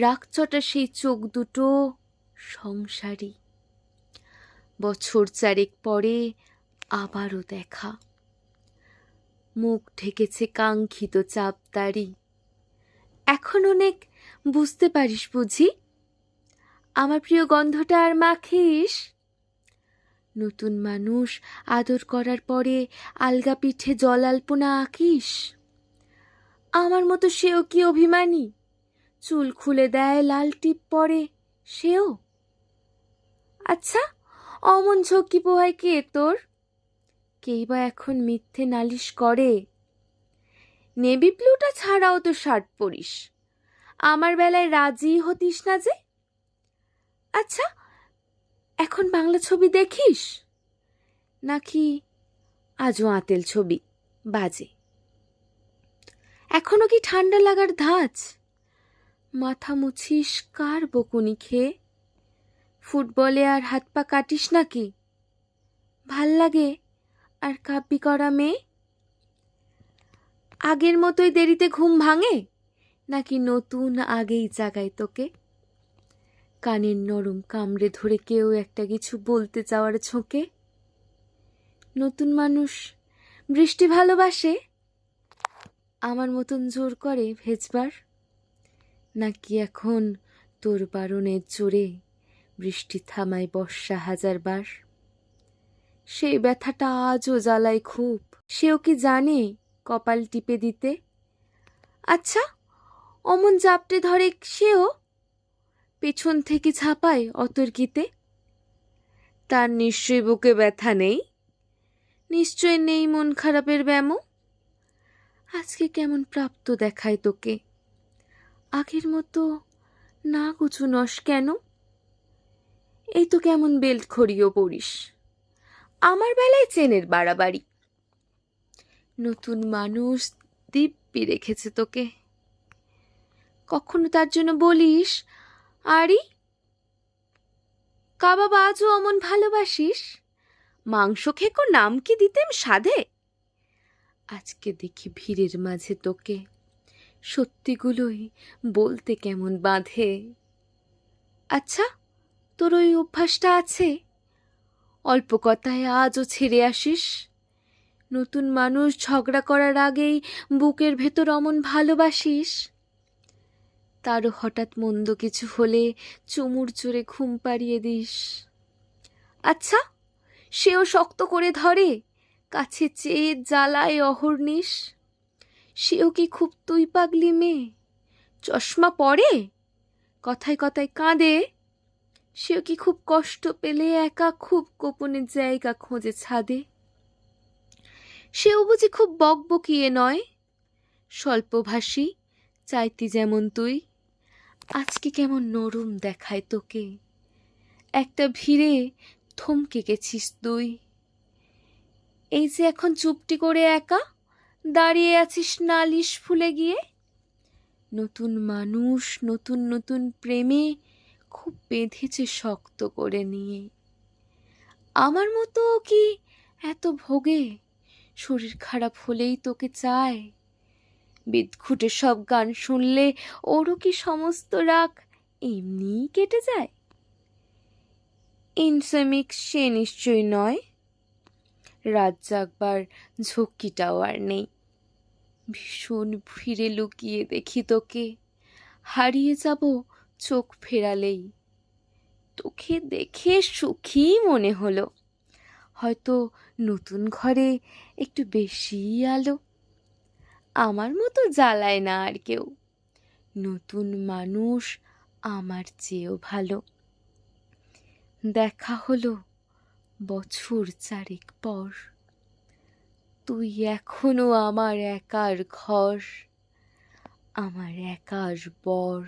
রাগচটা সেই চোখ দুটো সংসারী। বছর চারেক পরে আবারও দেখা। মুখ ঢেকেছে কাঙ্ক্ষিত চাপদারি এখন অনেক বুঝতে পারিস বুঝি? আমার প্রিয় গন্ধটা আর মাখিস? নতুন মানুষ আদর করার পরে আলগা পিঠে জল আলপনা আঁকিস? আমার মতো সেও কি অভিমানী? চুল খুলে দেয়, লাল টিপ পরে। সেও? আচ্ছা অমন ঝক্কি পোহায় কে তোর? কেই বা এখন মিথ্যে নালিশ করে? নেভি ব্লুটা ছাড়াও তো শার্ট পরিস। আমার বেলায় রাজি হতিস না যে? আচ্ছা এখন বাংলা ছবি দেখিস? নাকি আজও আতেল ছবি বাজে? এখনও কি ঠান্ডা লাগার ধাঁচ? মাথা মুছিস, কার বকুনি খেয়ে? ফুটবলে আর হাত পা কাটিস নাকি? ভালো লাগে, আর কাব্যি করা মেয়ে? আগের মতোই দেরিতে ঘুম ভাঙে? নাকি নতুন আগেই জাগায় তোকে? কানের নরম কামড়ে ধরে কেউ একটা কিছু বলতে চাওয়ার ছোঁকে নতুন মানুষ বৃষ্টি ভালোবাসে? আমার মতন জোর করে ভেজবার? নাকি এখন তোর বারণের জোরে বৃষ্টি থামায় বর্ষা হাজারবার সেই ব্যথাটা আজও জ্বালায় খুব, সেও কি জানে কপাল টিপে দিতে? আচ্ছা অমন জাপটে ধরে সেও পেছন থেকে ছাপায় অতর্কিতে তার নিশ্চয়ই বুকে ব্যথা নেই? নিশ্চয় নেই মন খারাপের ব্যামো? আজকে কেমন প্রাপ্ত দেখায় তোকে? আগের মতো না কুচু নস কেন? এই তো কেমন বেল্ট খড়িও পড়িস আমার বেলায় চেনের বাড়াবাড়ি। নতুন মানুষ দিব্যি রেখেছে তোকে। কখনো তার জন্য বলিস, আরি, কাবাব আজও অমন ভালোবাসিস? মাংস খেকো, নাম কি দিতেম সাধে? আজকে দেখি ভিড়ের মাঝে তোকে। সত্যিগুলোই বলতে কেমন বাঁধে। আচ্ছা তোর ওই অভ্যাসটা আছে? অল্প কথায় আজও ছেড়ে আসিস? নতুন মানুষ ঝগড়া করার আগেই বুকের ভেতর অমন ভালোবাসিস? তারও হঠাৎ মন্দ কিছু হলে চুমুর চড়ে ঘুম পাড়িয়ে দিস। আচ্ছা সেও শক্ত করে ধরে, কাছে চেয়ে জ্বালায় অহর্নিশ। সেও কি খুব তুই পাগলি মেয়ে? চশমা পরে? কথায় কথায় কাঁদে? সেও কি খুব কষ্ট পেলে একা খুব গোপনের জায়গা খোঁজে ছাদে? সেও বুঝি খুব বকবকিয়ে নয়? স্বল্পভাষী, চাইতি যেমন তুই। আজকে কেমন নরম দেখায় তোকে। একটা ভিড়ে থমকে গেছিস তুই। এই যে এখন চুপটি করে একা? দাঁড়িয়ে আছিস নালিশ ফুলে গিয়ে? নতুন মানুষ, নতুন নতুন প্রেমে খুব বেঁধেছে শক্ত করে নিয়ে। আমার মতো কি এত ভোগে? শরীর খারাপ হলেই তোকে চায়। বিদঘুটে সব গান শুনলে ওরও কি সমস্ত রাগ এমনিই কেটে যায়? ইনসেমিক সে নিশ্চয় নয়। রাত জাগবার ঝক্কিটাও আর নেই। ভীষণ ফিরে লুকিয়ে দেখি তোকে। হারিয়ে যাব চোখ ফেরালেই। তোকে দেখে সুখী মনে হলো। হয়তো নতুন ঘরে একটু বেশি আলো। আমার মতো জ্বালায় না আর কেউ। নতুন মানুষ আমার চেয়েও ভালো। দেখা হলো বছর চারেক পর। তুই এখনও আমার একার ঘর আমার একার বর।